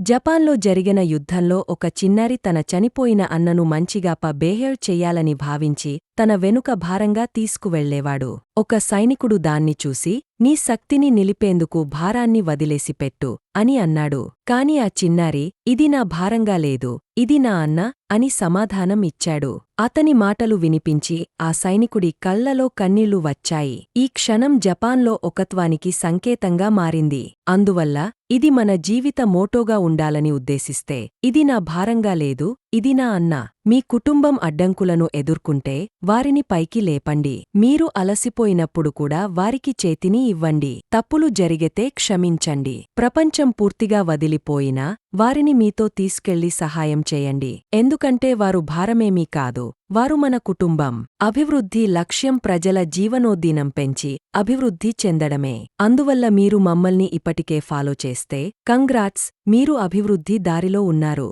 జపాన్లో జరిగిన యుద్ధంలో ఒక చిన్నారి తన చనిపోయిన అన్నను మంచిగా పబేహేవ్ చెయ్యాలని భావించి తన వెనుక భారంగా తీసుకువెళ్ళేవాడు ఒక సైనికుడు దాన్ని చూసి నీ శక్తిని నిలిపేందుకు భారాన్ని వదిలేసి పెట్టు అని అన్నాడు. కాని ఆ చిన్నారి ఇది నా భారంగా లేదు ఇది నా అన్న అని సమాధానం ఇచ్చాడు. అతని మాటలు వినిపించి ఆ సైనికుడి కళ్ళలో కన్నీళ్ళు వచ్చాయి. ఈ క్షణం జపాన్లో ఒకత్వానికి సంకేతంగా మారింది. అందువల్ల ఇది మన జీవిత మోటోగా ఉండాలని ఉద్దేశిస్తే ఇది నా భారంగా లేదు ఇది నా అన్న మీ కుటుంబం అడ్డంకులను ఎదుర్కొంటే వారిని పైకి లేపండి. మీరు అలసిపోయినప్పుడు కూడా వారికి చేతిని ఇవ్వండి. తప్పులు జరిగితే క్షమించండి. ప్రపంచం పూర్తిగా వదిలిపోయినా వారిని మీతో తీసుకెళ్ళి సహాయం చేయండి. ఎందుకంటే వారు భారమేమీ కాదు వారు మన కుటుంబం. అభివృద్ధి లక్ష్యం ప్రజల జీవనోద్దీనం పెంచి అభివృద్ధి చెందడమే. అందువల్ల మీరు మమ్మల్ని ఇప్పటికే ఫాలో చేస్తే కంగ్రాట్స్ మీరు అభివృద్ధి దారిలో ఉన్నారు.